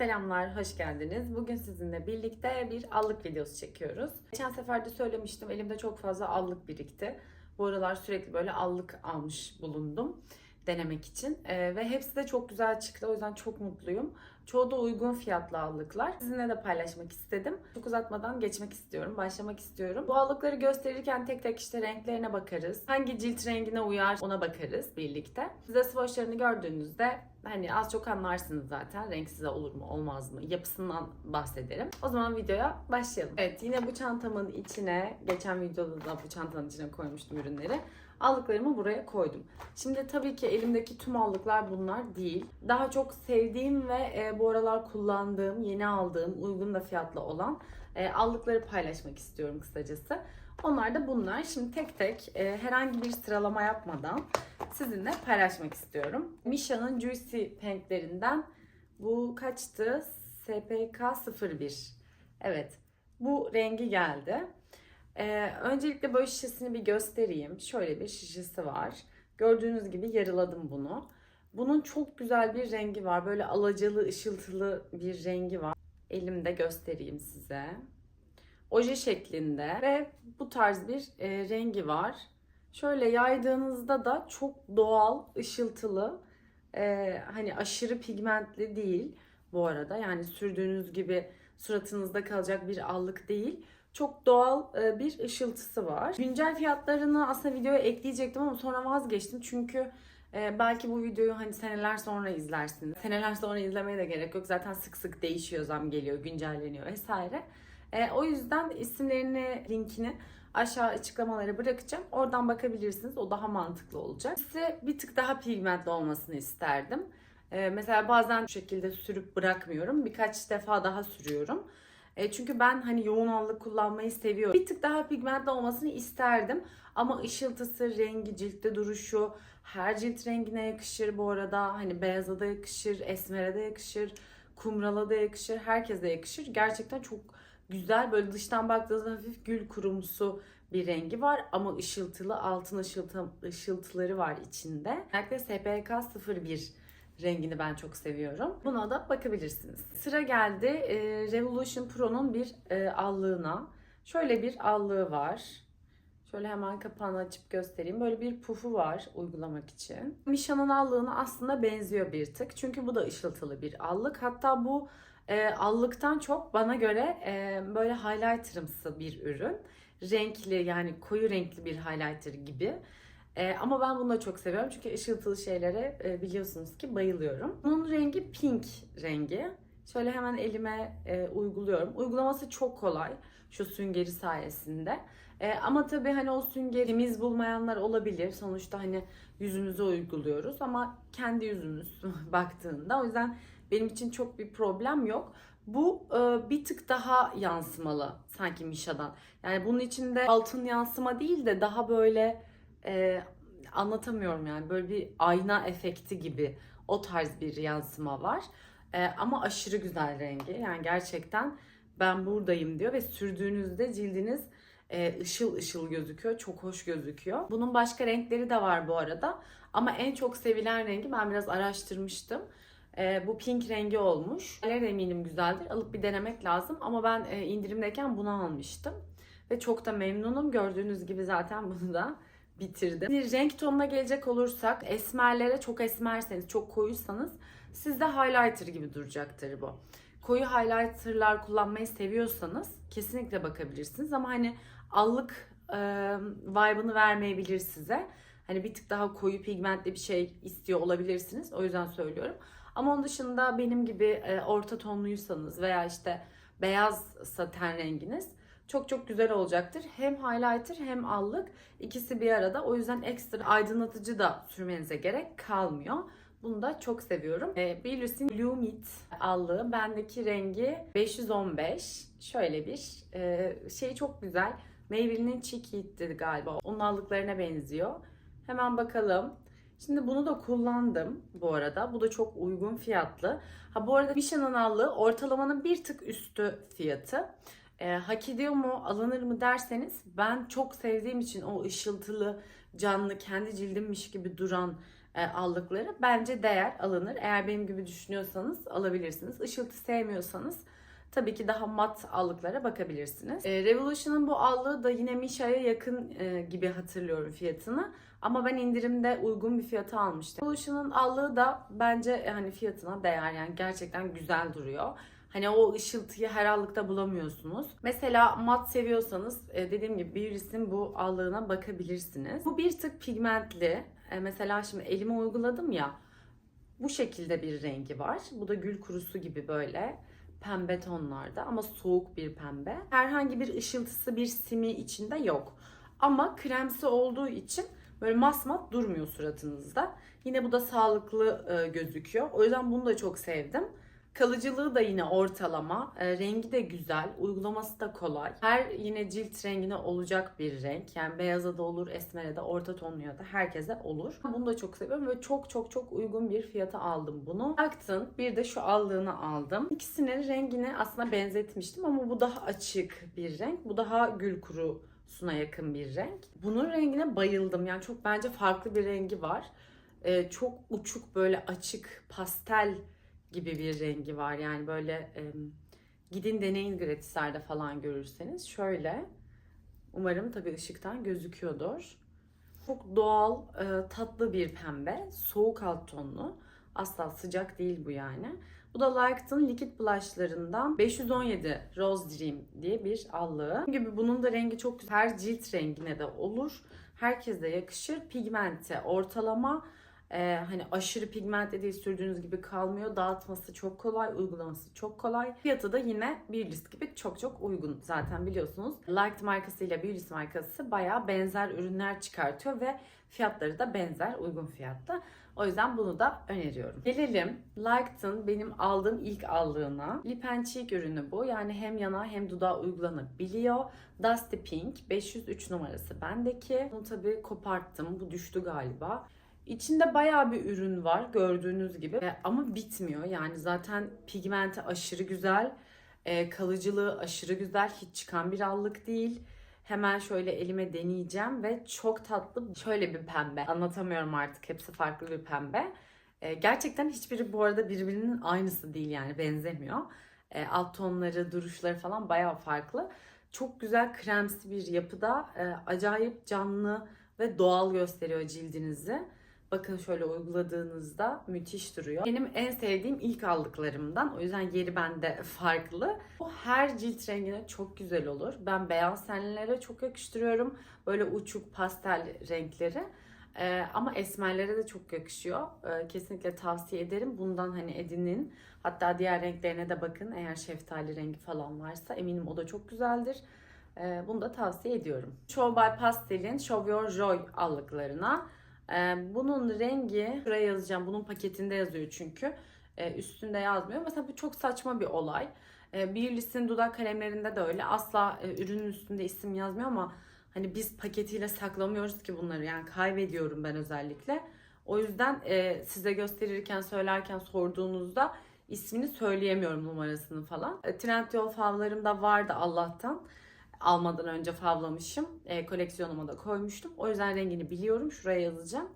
Selamlar, hoş geldiniz. Bugün sizinle birlikte bir allık videosu çekiyoruz. Geçen sefer de söylemiştim, elimde çok fazla allık birikti. Bu aralar sürekli böyle allık almış bulundum denemek için. Ee, ve hepsi de çok güzel çıktı. O yüzden çok mutluyum. Çoğu da uygun fiyatlı allıklar. Sizinle de paylaşmak istedim. Çok uzatmadan geçmek istiyorum, başlamak istiyorum. Bu allıkları gösterirken tek tek işte renklerine bakarız. Hangi cilt rengine uyar ona bakarız birlikte. Size swatchlarını gördüğünüzde hani az çok anlarsınız zaten. Renk size olur mu olmaz mı? Yapısından bahsederim. O zaman videoya başlayalım. Evet yine bu çantamın içine, geçen videoda da bu çantanın içine koymuştum ürünleri. Allıklarımı buraya koydum. Şimdi tabii ki elimdeki tüm allıklar bunlar değil. Daha çok sevdiğim ve e, bu aralar kullandığım, yeni aldığım, uygun da fiyatlı olan e, allıkları paylaşmak istiyorum kısacası. Onlar da bunlar. Şimdi tek tek e, herhangi bir sıralama yapmadan sizinle paylaşmak istiyorum. Misha'nın Juicy Pink'lerinden bu kaçtı? SPK 01. Evet. Bu rengi geldi. Ee, öncelikle böyle şişesini bir göstereyim. Şöyle bir şişesi var. Gördüğünüz gibi yarıladım bunu. Bunun çok güzel bir rengi var. Böyle alacalı, ışıltılı bir rengi var. Elimde göstereyim size. Oje şeklinde ve bu tarz bir e, rengi var. Şöyle yaydığınızda da çok doğal, ışıltılı, e, hani aşırı pigmentli değil bu arada. Yani sürdüğünüz gibi suratınızda kalacak bir allık değil. Çok doğal e, bir ışıltısı var. Güncel fiyatlarını aslında videoya ekleyecektim ama sonra vazgeçtim. Çünkü e, belki bu videoyu hani seneler sonra izlersiniz. Seneler sonra izlemeye de gerek yok. Zaten sık sık değişiyor, zam geliyor, güncelleniyor vesaire. E, o yüzden isimlerini, linkini aşağı açıklamalara bırakacağım. Oradan bakabilirsiniz. O daha mantıklı olacak. Size bir tık daha pigmentli olmasını isterdim. E, mesela bazen bu şekilde sürüp bırakmıyorum. Birkaç defa daha sürüyorum. E, çünkü ben hani yoğun allık kullanmayı seviyorum. Bir tık daha pigmentli olmasını isterdim. Ama ışıltısı, rengi, ciltte duruşu her cilt rengine yakışır bu arada. Hani beyaza da yakışır, esmere de yakışır, kumrala da yakışır, herkese yakışır. Gerçekten çok güzel böyle dıştan baktığınızda hafif gül kurumsu bir rengi var ama ışıltılı altın ışıltı, ışıltıları var içinde. Özellikle SPK 01 rengini ben çok seviyorum. Buna da bakabilirsiniz. Sıra geldi Revolution Pro'nun bir allığına. Şöyle bir allığı var. Şöyle hemen kapağını açıp göstereyim. Böyle bir pufu var uygulamak için. Misha'nın allığına aslında benziyor bir tık. Çünkü bu da ışıltılı bir allık. Hatta bu e, allıktan çok bana göre e, böyle highlighterımsı bir ürün. Renkli yani koyu renkli bir highlighter gibi. E, ama ben bunu da çok seviyorum çünkü ışıltılı şeylere e, biliyorsunuz ki bayılıyorum. Bunun rengi pink rengi. Şöyle hemen elime e, uyguluyorum. Uygulaması çok kolay şu süngeri sayesinde. E, ama tabii hani o süngeri bulmayanlar olabilir. Sonuçta hani yüzümüze uyguluyoruz ama kendi yüzümüz baktığında. O yüzden benim için çok bir problem yok. Bu e, bir tık daha yansımalı sanki Misha'dan. Yani bunun içinde altın yansıma değil de daha böyle e, anlatamıyorum yani böyle bir ayna efekti gibi o tarz bir yansıma var. E, ama aşırı güzel rengi yani gerçekten ben buradayım diyor ve sürdüğünüzde cildiniz e, ışıl ışıl gözüküyor. Çok hoş gözüküyor. Bunun başka renkleri de var bu arada. Ama en çok sevilen rengi ben biraz araştırmıştım. E, bu pink rengi olmuş. Neler eminim güzeldir. Alıp bir denemek lazım. Ama ben e, indirimdeyken bunu almıştım. Ve çok da memnunum. Gördüğünüz gibi zaten bunu da bitirdim. Bir renk tonuna gelecek olursak esmerlere çok esmerseniz, çok koyuysanız sizde highlighter gibi duracaktır bu. Koyu highlighterlar kullanmayı seviyorsanız kesinlikle bakabilirsiniz ama hani allık e, vibe'ını vermeyebilir size. Hani bir tık daha koyu pigmentli bir şey istiyor olabilirsiniz. O yüzden söylüyorum. Ama onun dışında benim gibi e, orta tonluysanız veya işte beyazsa ten renginiz çok çok güzel olacaktır. Hem highlighter hem allık ikisi bir arada. O yüzden ekstra aydınlatıcı da sürmenize gerek kalmıyor. Bunu da çok seviyorum. E, Bilus'in Blue allığı. Bendeki rengi 515. Şöyle bir e, şey çok güzel. Maybelline'in Cheek galiba. Onun allıklarına benziyor. Hemen bakalım. Şimdi bunu da kullandım bu arada. Bu da çok uygun fiyatlı. Ha bu arada Misha'nın allığı ortalamanın bir tık üstü fiyatı. E, hak ediyor mu, alınır mı derseniz ben çok sevdiğim için o ışıltılı, canlı, kendi cildimmiş gibi duran e, aldıkları bence değer alınır. Eğer benim gibi düşünüyorsanız alabilirsiniz. Işıltı sevmiyorsanız tabii ki daha mat allıklara bakabilirsiniz. E, Revolution'ın bu allığı da yine Misha'ya yakın e, gibi hatırlıyorum fiyatını. Ama ben indirimde uygun bir fiyata almıştım. Revolution'ın allığı da bence hani fiyatına değer yani gerçekten güzel duruyor. Hani o ışıltıyı her allıkta bulamıyorsunuz. Mesela mat seviyorsanız e, dediğim gibi Beauty's'in bu allığına bakabilirsiniz. Bu bir tık pigmentli. E, Mesela şimdi elime uyguladım ya. Bu şekilde bir rengi var. Bu da gül kurusu gibi böyle pembe tonlarda ama soğuk bir pembe. Herhangi bir ışıltısı, bir simi içinde yok. Ama kremsi olduğu için böyle masmat durmuyor suratınızda. Yine bu da sağlıklı e, gözüküyor. O yüzden bunu da çok sevdim. Kalıcılığı da yine ortalama. E, rengi de güzel. Uygulaması da kolay. Her yine cilt rengine olacak bir renk. Yani beyaza da olur, esmere de, orta tonluya da herkese olur. Bunu da çok seviyorum ve çok çok çok uygun bir fiyata aldım bunu. Baktın bir de şu allığını aldım. İkisinin rengini aslında benzetmiştim ama bu daha açık bir renk. Bu daha gül kuru suna yakın bir renk. Bunun rengine bayıldım. Yani çok bence farklı bir rengi var. Ee, çok uçuk böyle açık pastel gibi bir rengi var. Yani böyle e, gidin deneyin gratislerde falan görürseniz. Şöyle umarım tabii ışıktan gözüküyordur. Çok doğal, e, tatlı bir pembe. Soğuk alt tonlu. Asla sıcak değil bu yani. Bu da Like'ın Liquid Blush'larından 517 Rose Dream diye bir allığı. Dediğim gibi bunun da rengi çok güzel. Her cilt rengine de olur. Herkese yakışır. Pigmente ortalama. Ee, hani aşırı pigmentli değil sürdüğünüz gibi kalmıyor. Dağıtması çok kolay, uygulaması çok kolay. Fiyatı da yine bir list gibi çok çok uygun. Zaten biliyorsunuz Liked markasıyla Beauty markası bayağı benzer ürünler çıkartıyor ve fiyatları da benzer, uygun fiyatlı. O yüzden bunu da öneriyorum. Gelelim Liked'ın benim aldığım ilk allığına. Lip and Cheek ürünü bu. Yani hem yana hem dudağa uygulanabiliyor. Dusty Pink 503 numarası bendeki. Bunu tabii koparttım. Bu düştü galiba. İçinde bayağı bir ürün var gördüğünüz gibi E, ama bitmiyor. Yani zaten pigmenti aşırı güzel. E, kalıcılığı aşırı güzel. Hiç çıkan bir allık değil. Hemen şöyle elime deneyeceğim ve çok tatlı şöyle bir pembe. Anlatamıyorum artık hepsi farklı bir pembe. E, gerçekten hiçbiri bu arada birbirinin aynısı değil yani benzemiyor. E, alt tonları, duruşları falan bayağı farklı. Çok güzel kremsi bir yapıda e, acayip canlı ve doğal gösteriyor cildinizi. Bakın şöyle uyguladığınızda müthiş duruyor. Benim en sevdiğim ilk aldıklarımdan. O yüzden yeri bende farklı. Bu her cilt rengine çok güzel olur. Ben beyaz tenlilere çok yakıştırıyorum. Böyle uçuk pastel renkleri. Ee, ama esmerlere de çok yakışıyor. Ee, kesinlikle tavsiye ederim. Bundan hani edinin. Hatta diğer renklerine de bakın. Eğer şeftali rengi falan varsa eminim o da çok güzeldir. Ee, bunu da tavsiye ediyorum. Show by Pastel'in Show Your Joy allıklarına. Ee, bunun rengi, şuraya yazacağım. Bunun paketinde yazıyor çünkü. Ee, üstünde yazmıyor. Mesela bu çok saçma bir olay. Ee, Beauty's'in dudak kalemlerinde de öyle. Asla e, ürünün üstünde isim yazmıyor ama hani biz paketiyle saklamıyoruz ki bunları. Yani kaybediyorum ben özellikle. O yüzden e, size gösterirken, söylerken sorduğunuzda ismini söyleyemiyorum numarasını falan. E, Trendyol favlarımda vardı Allah'tan almadan önce favlamışım. E, koleksiyonuma da koymuştum. O yüzden rengini biliyorum. Şuraya yazacağım.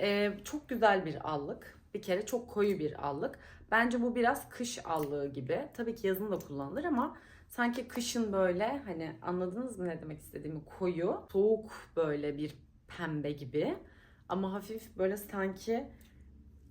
E, çok güzel bir allık. Bir kere çok koyu bir allık. Bence bu biraz kış allığı gibi. Tabii ki yazın da kullanılır ama sanki kışın böyle hani anladınız mı ne demek istediğimi koyu, soğuk böyle bir pembe gibi. Ama hafif böyle sanki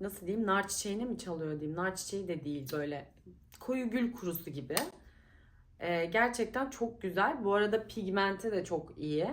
nasıl diyeyim nar çiçeğine mi çalıyor diyeyim. Nar çiçeği de değil böyle koyu gül kurusu gibi. Ee, gerçekten çok güzel. Bu arada pigmenti de çok iyi.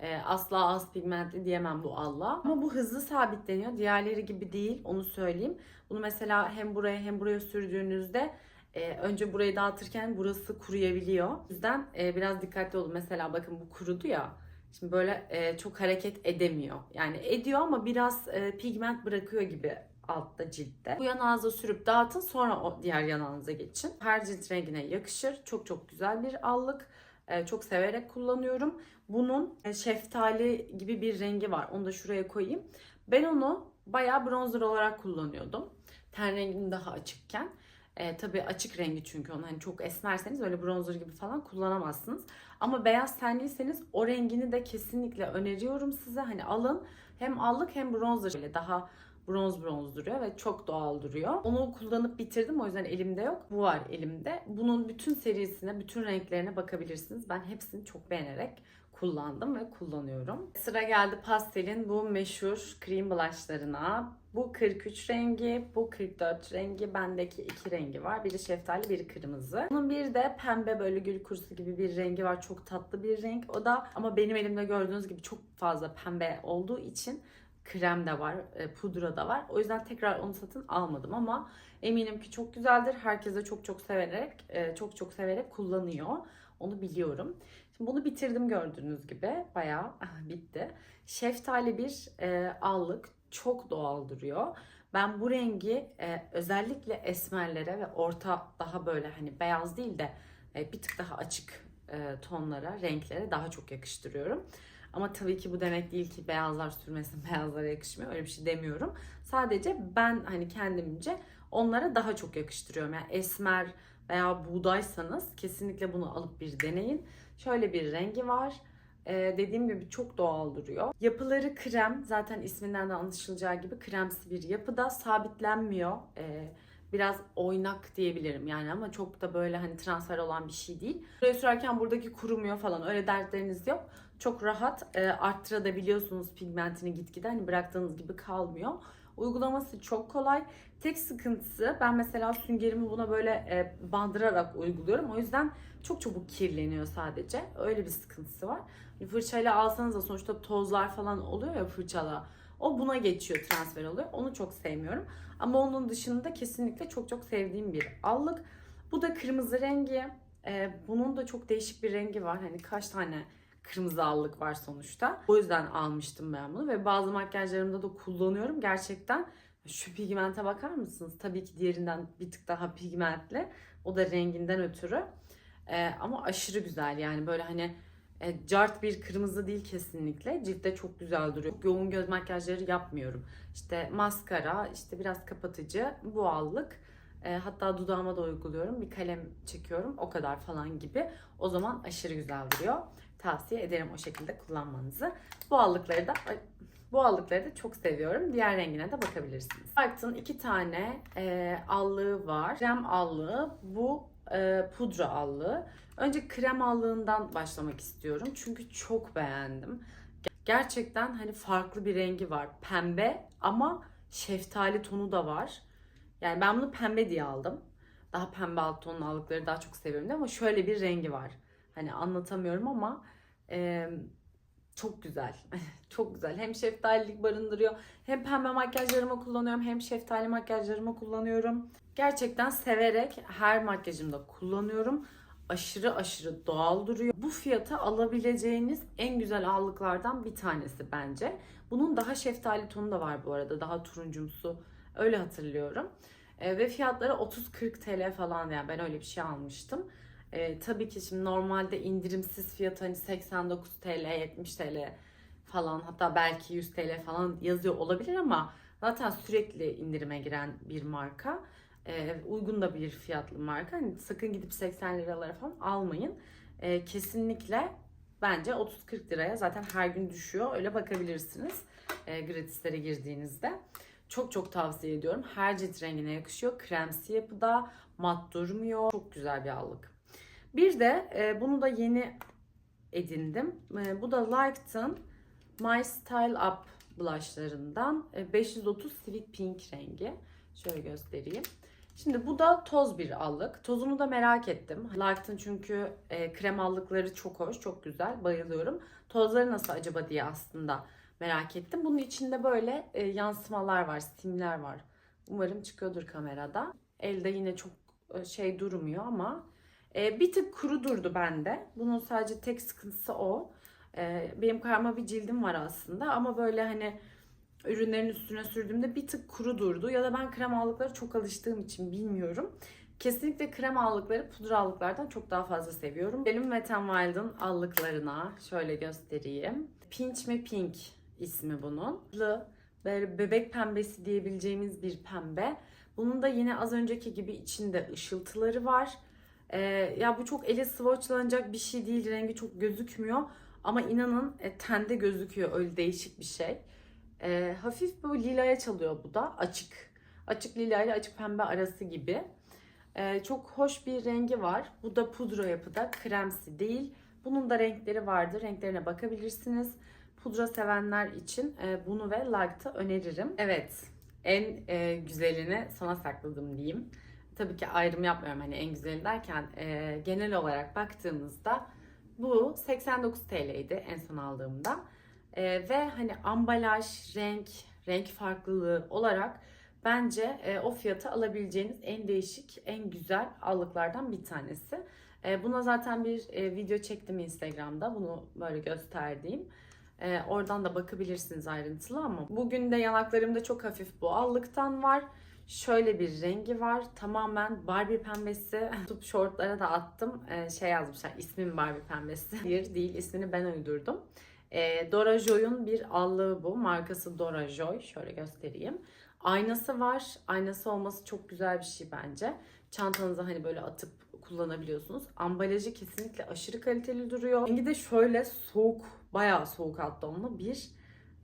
Ee, asla az pigmentli diyemem bu Allah. Ama bu hızlı sabitleniyor. Diğerleri gibi değil onu söyleyeyim. Bunu mesela hem buraya hem buraya sürdüğünüzde e, önce burayı dağıtırken burası kuruyabiliyor. O yüzden e, biraz dikkatli olun. Mesela bakın bu kurudu ya. Şimdi böyle e, çok hareket edemiyor. Yani ediyor ama biraz e, pigment bırakıyor gibi altta ciltte. Bu yanağınıza sürüp dağıtın sonra o diğer yanağınıza geçin. Her cilt rengine yakışır. Çok çok güzel bir allık. Ee, çok severek kullanıyorum. Bunun e, şeftali gibi bir rengi var. Onu da şuraya koyayım. Ben onu bayağı bronzer olarak kullanıyordum. Ten rengim daha açıkken. E, tabii açık rengi çünkü onu hani çok esmerseniz öyle bronzer gibi falan kullanamazsınız. Ama beyaz tenliyseniz o rengini de kesinlikle öneriyorum size. Hani alın Hem allık hem bronzer böyle daha bronz bronz duruyor ve çok doğal duruyor. Onu kullanıp bitirdim o yüzden elimde yok. Bu var elimde. Bunun bütün serisine, bütün renklerine bakabilirsiniz. Ben hepsini çok beğenerek kullandım ve kullanıyorum. Sıra geldi pastelin bu meşhur krem blushlarına. Bu 43 rengi, bu 44 rengi. Bendeki iki rengi var. Biri şeftali, biri kırmızı. Bunun bir de pembe böyle gül kurusu gibi bir rengi var. Çok tatlı bir renk. O da ama benim elimde gördüğünüz gibi çok fazla pembe olduğu için krem de var, e, pudra da var. O yüzden tekrar onu satın almadım ama eminim ki çok güzeldir. Herkes de çok çok severek, e, çok çok severek kullanıyor. Onu biliyorum. Şimdi bunu bitirdim gördüğünüz gibi. Bayağı bitti. Şeftali bir e, allık. Çok doğal duruyor. Ben bu rengi e, özellikle esmerlere ve orta daha böyle hani beyaz değil de e, bir tık daha açık e, tonlara, renklere daha çok yakıştırıyorum. Ama tabii ki bu demek değil ki beyazlar sürmesin, beyazlara yakışmıyor. Öyle bir şey demiyorum. Sadece ben hani kendimce onlara daha çok yakıştırıyorum. Yani esmer veya buğdaysanız kesinlikle bunu alıp bir deneyin. Şöyle bir rengi var. Ee, dediğim gibi çok doğal duruyor. Yapıları krem. Zaten isminden de anlaşılacağı gibi kremsi bir yapıda. Sabitlenmiyor. Ee, biraz oynak diyebilirim yani ama çok da böyle hani transfer olan bir şey değil. Buraya sürerken buradaki kurumuyor falan öyle dertleriniz yok. Çok rahat e, arttırabiliyorsunuz pigmentini gitgide hani bıraktığınız gibi kalmıyor. Uygulaması çok kolay. Tek sıkıntısı ben mesela süngerimi buna böyle e, bandırarak uyguluyorum. O yüzden çok çabuk kirleniyor sadece. Öyle bir sıkıntısı var. Hani fırçayla alsanız da sonuçta tozlar falan oluyor ya fırçala. O buna geçiyor, transfer oluyor. Onu çok sevmiyorum. Ama onun dışında kesinlikle çok çok sevdiğim bir allık. Bu da kırmızı rengi. Ee, bunun da çok değişik bir rengi var. Hani kaç tane kırmızı allık var sonuçta. O yüzden almıştım ben bunu ve bazı makyajlarımda da kullanıyorum. Gerçekten şu pigmente bakar mısınız? Tabii ki diğerinden bir tık daha pigmentli. O da renginden ötürü. Ee, ama aşırı güzel yani böyle hani e, cart bir kırmızı değil kesinlikle. Ciltte çok güzel duruyor. Çok yoğun göz makyajları yapmıyorum. İşte maskara, işte biraz kapatıcı, bu allık. E, hatta dudağıma da uyguluyorum. Bir kalem çekiyorum. O kadar falan gibi. O zaman aşırı güzel duruyor. Tavsiye ederim o şekilde kullanmanızı. Bu allıkları da bu allıkları da çok seviyorum. Diğer rengine de bakabilirsiniz. Art'ın iki tane e, allığı var. Krem allığı. Bu e, pudra allığı. Önce krem allığından başlamak istiyorum. Çünkü çok beğendim. Gerçekten hani farklı bir rengi var. Pembe ama şeftali tonu da var. Yani ben bunu pembe diye aldım. Daha pembe alt tonlu allıkları daha çok seviyorum ama şöyle bir rengi var. Hani anlatamıyorum ama e, çok güzel. çok güzel. Hem şeftalilik barındırıyor. Hem pembe makyajlarıma kullanıyorum hem şeftali makyajlarıma kullanıyorum. Gerçekten severek her makyajımda kullanıyorum. Aşırı aşırı doğal duruyor. Bu fiyata alabileceğiniz en güzel allıklardan bir tanesi bence. Bunun daha şeftali tonu da var bu arada. Daha turuncumsu. Öyle hatırlıyorum. E, ve fiyatları 30-40 TL falan yani ben öyle bir şey almıştım. E, tabii ki şimdi normalde indirimsiz fiyatı hani 89 TL, 70 TL falan hatta belki 100 TL falan yazıyor olabilir ama zaten sürekli indirime giren bir marka. E, uygun da bir fiyatlı marka. Hani sakın gidip 80 liralara falan almayın. E, kesinlikle bence 30-40 liraya zaten her gün düşüyor. Öyle bakabilirsiniz e, gratislere girdiğinizde. Çok çok tavsiye ediyorum. Her cilt rengine yakışıyor. Kremsi yapıda, mat durmuyor. Çok güzel bir allık. Bir de e, bunu da yeni edindim. E, bu da Like'ın My Style Up blushlarından e, 530 Sweet Pink rengi. Şöyle göstereyim. Şimdi bu da toz bir allık. Tozunu da merak ettim. Like'ın çünkü e, krem allıkları çok hoş, çok güzel. Bayılıyorum. Tozları nasıl acaba diye aslında merak ettim. Bunun içinde böyle e, yansımalar var, simler var. Umarım çıkıyordur kamerada. Elde yine çok e, şey durmuyor ama e, bir tık kuru durdu bende. Bunun sadece tek sıkıntısı o. E, benim karma bir cildim var aslında ama böyle hani ürünlerin üstüne sürdüğümde bir tık kuru durdu. Ya da ben krem allıkları çok alıştığım için bilmiyorum. Kesinlikle krem allıkları pudra allıklardan çok daha fazla seviyorum. Benim Wet n Wild'ın allıklarına şöyle göstereyim. Pinch Me Pink ismi bunun. Böyle bebek pembesi diyebileceğimiz bir pembe. Bunun da yine az önceki gibi içinde ışıltıları var. Ee, ya bu çok ele swatchlanacak bir şey değil. Rengi çok gözükmüyor. Ama inanın e, tende gözüküyor. Öyle değişik bir şey. Ee, hafif bu lilaya çalıyor bu da. Açık. Açık lila ile açık pembe arası gibi. Ee, çok hoş bir rengi var. Bu da pudra yapıda. Kremsi değil. Bunun da renkleri vardı. Renklerine bakabilirsiniz. Pudra sevenler için e, bunu ve Light'ı öneririm. Evet. En e, güzelini sana sakladım diyeyim. Tabii ki ayrım yapmıyorum hani en güzeli derken e, genel olarak baktığımızda bu 89 TL'ydi en son aldığımda. E, ve hani ambalaj, renk, renk farklılığı olarak bence e, o fiyata alabileceğiniz en değişik, en güzel allıklardan bir tanesi. E, buna zaten bir e, video çektim Instagram'da. Bunu böyle gösterdiğim. E, oradan da bakabilirsiniz ayrıntılı ama bugün de yanaklarımda çok hafif bu allıktan var. Şöyle bir rengi var. Tamamen Barbie pembesi. Tutup shortlara da attım. E, şey yazmışlar. ismim Barbie pembesi. Hayır değil. ismini ben uydurdum. E, Dora Joy'un bir allığı bu. Markası Dora Joy. Şöyle göstereyim. Aynası var. Aynası olması çok güzel bir şey bence. Çantanıza hani böyle atıp kullanabiliyorsunuz. Ambalajı kesinlikle aşırı kaliteli duruyor. Rengi de şöyle soğuk, bayağı soğuk alt tonlu bir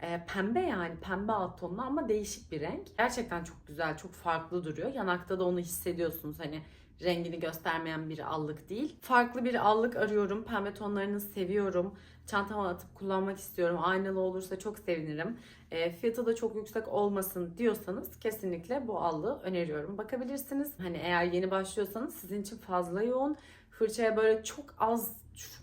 e, pembe yani pembe alt tonlu ama değişik bir renk. Gerçekten çok güzel, çok farklı duruyor. Yanakta da onu hissediyorsunuz hani rengini göstermeyen bir allık değil. Farklı bir allık arıyorum. Pembe tonlarını seviyorum. Çantama atıp kullanmak istiyorum. Aynalı olursa çok sevinirim. E, fiyatı da çok yüksek olmasın diyorsanız kesinlikle bu allığı öneriyorum. Bakabilirsiniz. Hani eğer yeni başlıyorsanız sizin için fazla yoğun. Fırçaya böyle çok az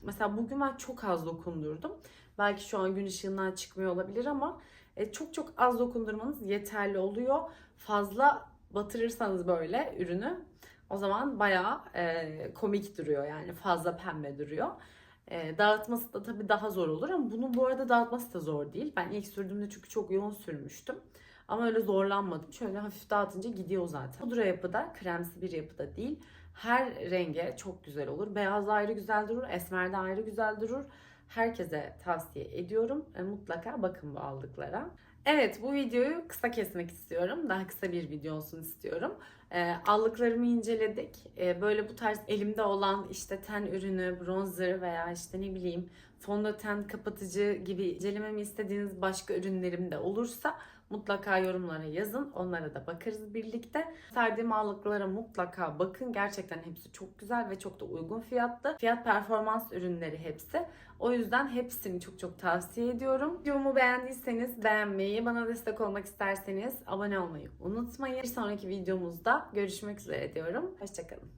mesela bugün ben çok az dokundurdum. Belki şu an gün ışığından çıkmıyor olabilir ama e, çok çok az dokundurmanız yeterli oluyor. Fazla batırırsanız böyle ürünü o zaman bayağı e, komik duruyor yani fazla pembe duruyor. E, dağıtması da tabii daha zor olur ama bunu bu arada dağıtması da zor değil. Ben ilk sürdüğümde çünkü çok yoğun sürmüştüm. Ama öyle zorlanmadım. Şöyle hafif dağıtınca gidiyor zaten. Pudra yapıda, kremsi bir yapıda değil. Her renge çok güzel olur. Beyaz ayrı güzel durur, esmer de ayrı güzel durur. Herkese tavsiye ediyorum. E, mutlaka bakın bu aldıklara. Evet bu videoyu kısa kesmek istiyorum. Daha kısa bir video olsun istiyorum. E, allıklarımı inceledik. E, böyle bu tarz elimde olan işte ten ürünü, bronzer veya işte ne bileyim fondöten kapatıcı gibi incelememi istediğiniz başka ürünlerim de olursa mutlaka yorumlara yazın. Onlara da bakarız birlikte. Serdiğim allıklara mutlaka bakın. Gerçekten hepsi çok güzel ve çok da uygun fiyatlı. Fiyat performans ürünleri hepsi. O yüzden hepsini çok çok tavsiye ediyorum. Videomu beğendiyseniz beğenmeyi, bana destek olmak isterseniz abone olmayı unutmayın. Bir sonraki videomuzda görüşmek üzere diyorum. Hoşçakalın.